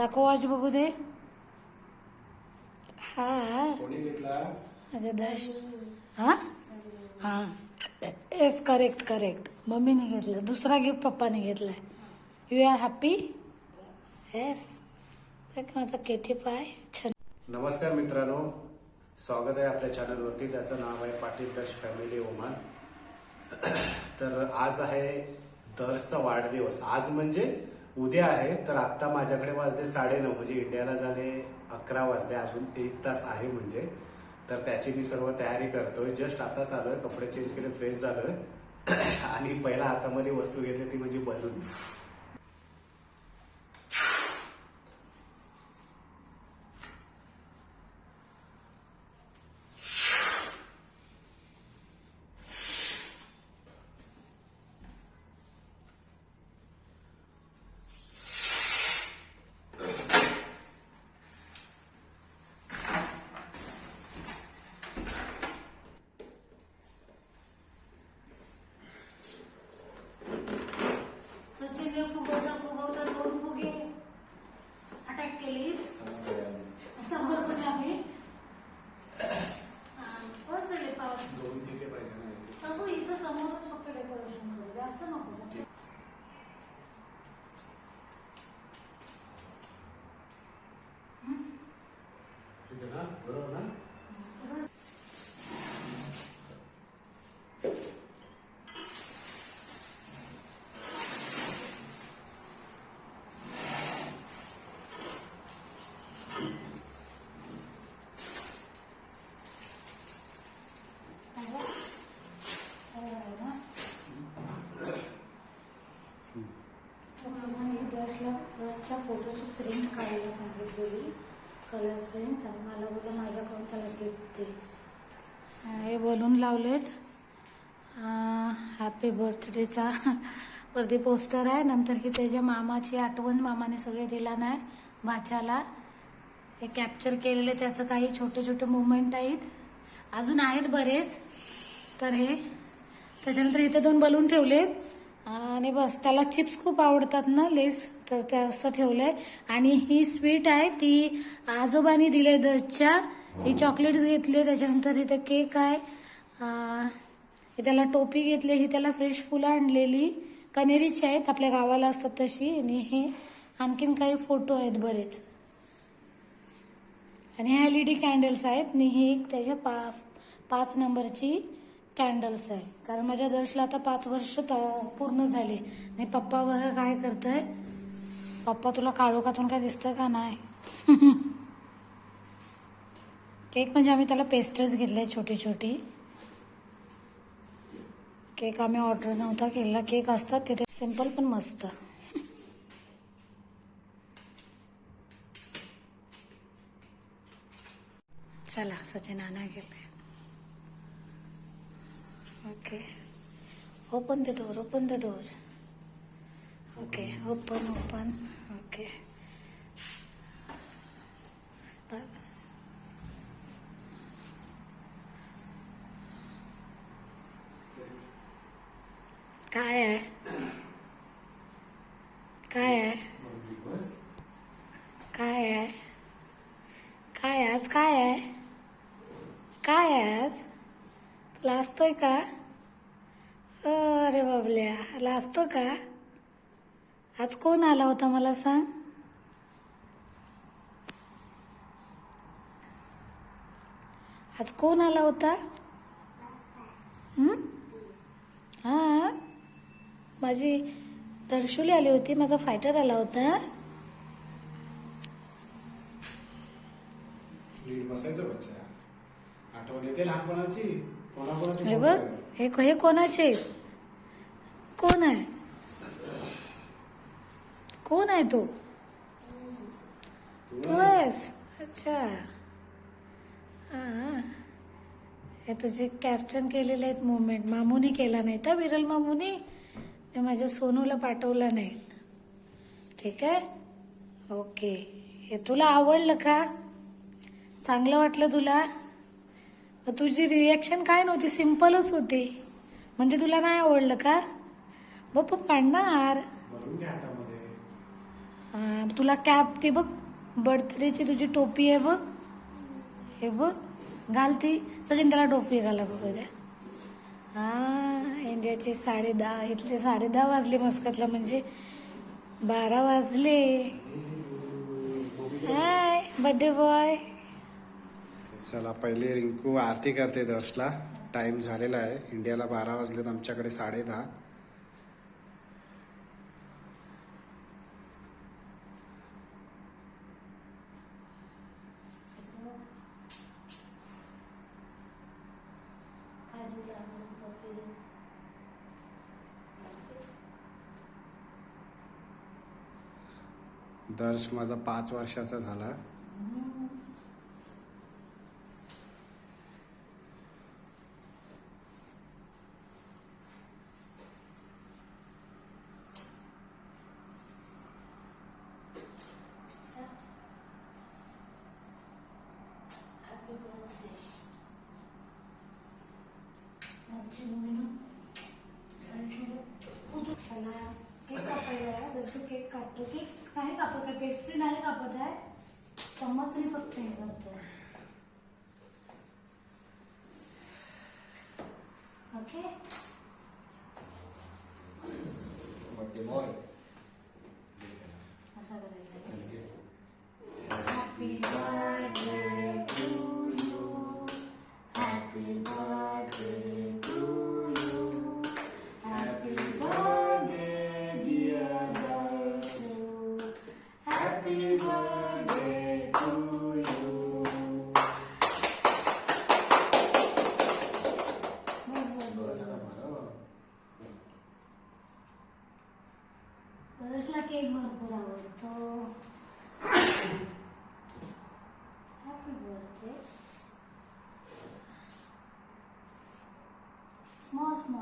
दाखव आज बघू दे. हा. कोणी घेतला? माझे दर्श हा? हा. येस करेक्ट करेक्ट मम्मीने घेतलं. दुसरा गिफ्ट पप्पाने घेतलाय. यू आर हॅपी येस माझा केटी पाय. छान. नमस्कार मित्रांनो. स्वागत आहे आपल्या चॅनलवरती त्याचं नाव आहे पाटील दर्श फॅमिली ओमान तर आज आहे दर्शचा वाढदिवस. आज म्हणजे उद्या आहे तर आत्ता माझ्याकडे वाजले साडेनऊ म्हणजे इंडियाला झाले अकरा वाजले अजून एक तास आहे म्हणजे. तर त्याची मी सर्व तयारी करतोय. जस्ट आता चालू आहे कपडे चेंज केले फ्रेश झालोय. आणि पहिला हातामध्ये वस्तू घेतली ती म्हणजे बलून सचिनने फुगवता फुगवता दोन फुगे अटॅक केली समोरपणे आम्ही बसले पाऊस दोन तिथे पाहिजे ना बाबू इथं समोरच फक्त डेकोरेशन करू जास्त नको तिथे ना बरोबर ना? फोटोची प्रिंट काढायला सांगितलेली. कलर प्रिंट आणि मला बोललं माझ्याकडून त्याला गिफ्ट दे. हे बलून लावलेत. हॅपी बर्थडेचा वरती पोस्टर आहे. नंतर की त्याच्या मामाची आठवण मामाने सगळे दिला नाही भाच्याला. हे कॅप्चर केलेले त्याचं काही छोटे छोटे मुवमेंट आहेत. अजून आहेत बरेच. तर हे त्याच्यानंतर इथे दोन बलून ठेवलेत. आणि बस त्याला चिप्स खूप आवडतात ना लेस? तर ते असं ठेवलंय. आणि ही स्वीट आहे ती आजोबांनी दिले दरच्या. ही चॉकलेट्स घेतली त्याच्यानंतर इथे केक आहे. हे त्याला टोपी घेतली ही त्याला फ्रेश फुलं आणलेली. कनेरीची आहेत आपल्या गावाला असतात तशी. आणि हे आणखीन काही फोटो आहेत बरेच. आणि ह्या एल ई डी कॅन्डल्स आहेत. आणि ही एक त्याच्या पा पाच नंबरची. कॅन्डल्स आहे. कारण माझ्या दर्शला आता पाच वर्ष पूर्ण झाले. आणि पप्पा वगैरे काय करताय? पप्पा तुला काळोखातून काय दिसतं का नाही? केक म्हणजे आम्ही त्याला पेस्ट्रीज घेतले छोटी छोटी. केक आम्ही ऑर्डर नव्हता केलेला. केक असतात तिथे. सिंपल पण मस्त. चला सचिन आणा Okay. Okay open the door open the door okay open open okay काय आहे काय आहे काय आहे काय आज काय आहे काय आहे आज असतोय का अरे बाबल्या लाजतो का? आज कोण आला होता मला सांग? आज कोण आला होता? हां? हा माझी दर्शुली आली होती माझा फायटर आला होता. बसायचं बच्चा. आठवण येते लहानपणाची? हे बघ हे हे कोणाचे? कोण आहे? कोण आहे तो? तू तू अच्छा. हां हे तुझे कॅप्शन केलेले आहेत मुवमेंट मामूनी केला नाही तर विरल मामूनी? ते माझ्या सोनूला पाठवला नाही. ठीक आहे? ओके हे तुला आवडलं का? चांगलं वाटलं तुला? मग तुझी रिॲक्शन काय नव्हती? सिम्पलच होती. म्हणजे तुला नाही आवडलं का? बाप्पा पाडणार. हा, तुला कॅप ती बघ. बर्थडेची तुझी टोपी आहे बघ. हे बघ. घाल ती. सचिन त्याला टोपी घाला बघ उद्या. हा इंडियाचे साडे दहा. इथले साडे दहा वाजले मस्कतला म्हणजे बारा वाजले. हाय बर्थडे बॉय चला पहिले रिंकू आरती करते दर्शला. टाइम झालेला आहे. इंडियाला बारा वाजलेत आमच्याकडे साडे दहा. दर्श माझा पाच वर्षाचा झाला चला केक दर्शू केक कापतो केक नाही कापत आहे पेस्ट्री नाही कापत आहे. चम्मचने फक्त हे करतो. ओके असं करायचं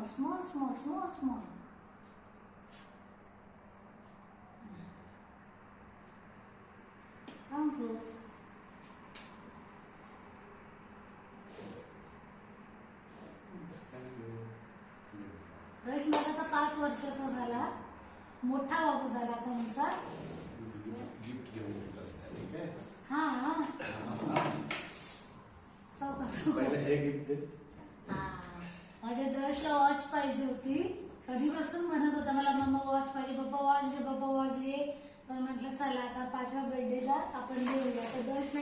small small small small small thank you Darsh माझा आता पाच वर्षाचा झाला. मोठा बाबू झाला गिफ्ट घेऊन आहे हा. हा पहिले हे गिफ्ट हा. माझ्या दशला वॉच पाहिजे होती. कधीपासून म्हणत होता मला मम्मा वॉच पाहिजे पप्पा वॉच घे पप्पा वॉच घे पण म्हटलं चला आता पाचव्या बर्थडेला आपण घेऊया तर दर्श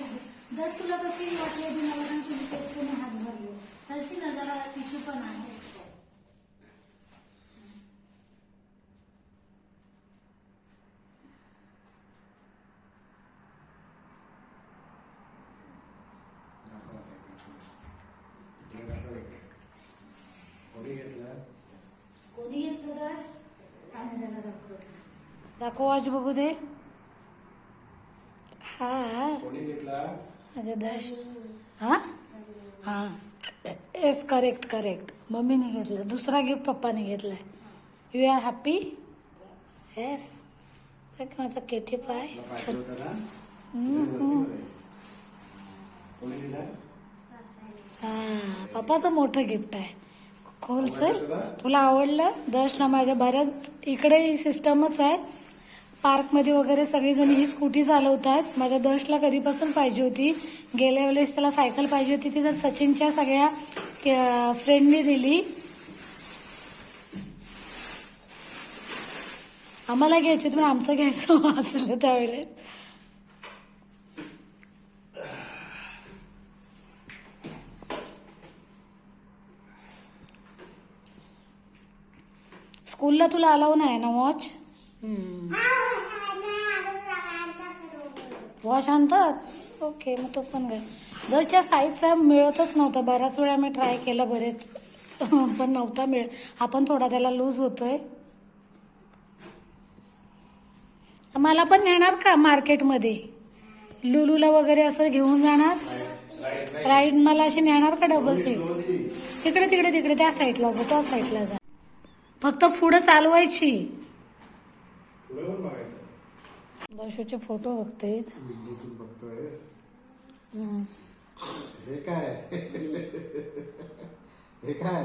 दस तुला कशी वाटली ती मला सांग तुझी टेस्टने हात भरले तशी ना तिची पण आहे कोणी घेतला कोणी घेतलं दर्श आम्ही त्याला दाखवतो दाखव वॉच बघू दे. हा. दर्श हा? हा. येस करेक्ट करेक्ट मम्मीने घेतलं. दुसरा गिफ्ट पप्पाने घेतलाय. यू आर हॅपी येस माझा केटी पाय. हा. पप्पाचं मोठं गिफ्ट आहे. खोल सर आवडलं तुला? आवडलं? दर्शना माझ्या बऱ्याच इकडे सिस्टमच आहे. पार्कमध्ये वगैरे सगळीजण ही स्कूटी चालवतात. माझ्या दर्शला कधीपासून पाहिजे होती. गेल्या वेळेस त्याला सायकल पाहिजे होती. ती तर सचिनच्या सगळ्या फ्रेंडनी दिली. आम्हाला घ्यायची होती पण आमचं घ्यायचं असलं त्यावेळेस. स्कूलला तुला अलाव नाही ना वॉच वॉच आणतात ओके मग तो पण घे. दरच्या साईजचा मिळतच नव्हता. बऱ्याच वेळा मी ट्राय केला बरेच. पण नव्हता मिळत. आपण थोडा त्याला लूज होतोय. मला पण नेणार का मार्केटमध्ये लुलूला वगैरे असं घेऊन जाणार? राईड मला अशी नेणार का डबल सीट तिकडे तिकडे तिकडे त्या साईडला होतो त्या साईडला जा. फक्त पुढं चालवायची. दर्शूचे फोटो बघते. हे काय? हे काय?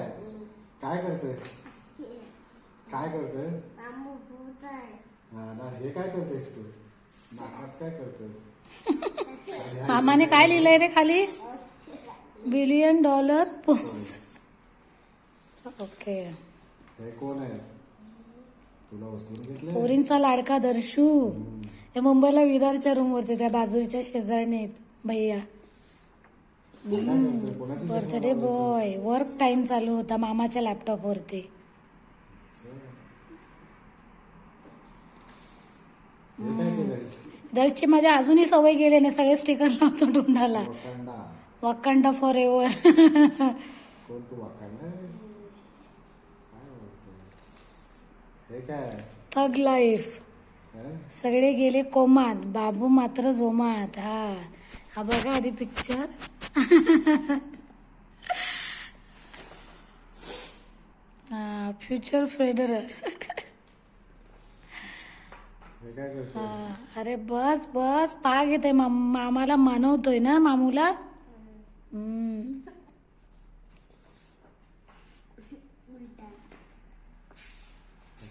काय करतोय? काय करतोय? हा ना हे काय करतोयस तू? नाकात काय करतोय मामाने काय लिहिलंय रे खाली? बिलियन डॉलर पोस्ट ओके हे कोण आहे? पोरींचा लाडका दर्शू. हे मुंबईला विरारच्या रूम वरती त्या बाजूच्या शेजारने आहेत भैया बर्थडे बॉय वर्क टाइम चालू होता मामाच्या लॅपटॉप वरती. दर्शची माझ्या अजूनही सवय गेले नाही. सगळे स्टिकर लावतो तोंडाला वाकांडा. वकांडा फॉर एव्हर कोण तू वाकांडा आहेस? काय बोलतोय? हे काय? थग लाईफ हं? सगळे गेले कोमात. बाबू मात्र जोमात. हा. हा बघा आधी पिक्चर हा फ्युचर फेडरर हे काय करतोय? हा, अरे बस बस. पाग येते मामाला मानवतोय ना मामूला? हम्म.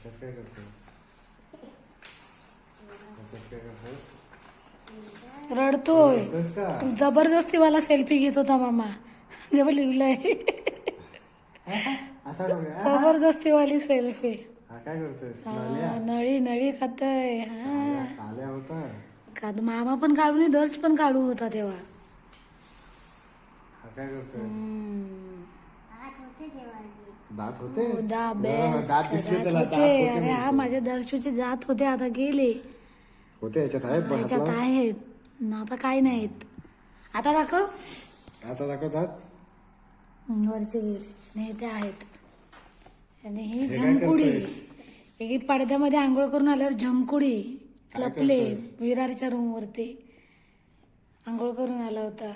ह्याच्यात काय करतोय ह्याच्यात काय करतोयस रडतोय. करतोयस का जबरदस्तीवाला सेल्फी घेत होता मामा. जेव्हा लिहिलंय. असा डोळे जबरदस्तीवाली सेल्फी हा काय करतोयस? लाल्या नळी नळी खातय. हा. होता मामा पण काढू आणि दर्श पण काढू होता तेव्हा. हा काय करतोय हम्म. दात होते? हो, दा हो, बेस्ट दात दिसले त्याला दात होते होते अरे हा म्हणतो. माझ्या दर्शूचे जात होते आता गेले. होते याच्यात आहेत पण याच्यात हातला? आहेत. ना आता काय नाहीत. आता दाखव. आता दाखव दात. हम्म, वरचे गेले. नाही ते आहेत. आणि ही हे काय झमकुडी करतोयस? एक पडद्यामध्ये आंघोळ करून आल्यावर झमकुडी काय लपले करतोयस? विरारच्या रूम वरती. आंघोळ करून आला होता.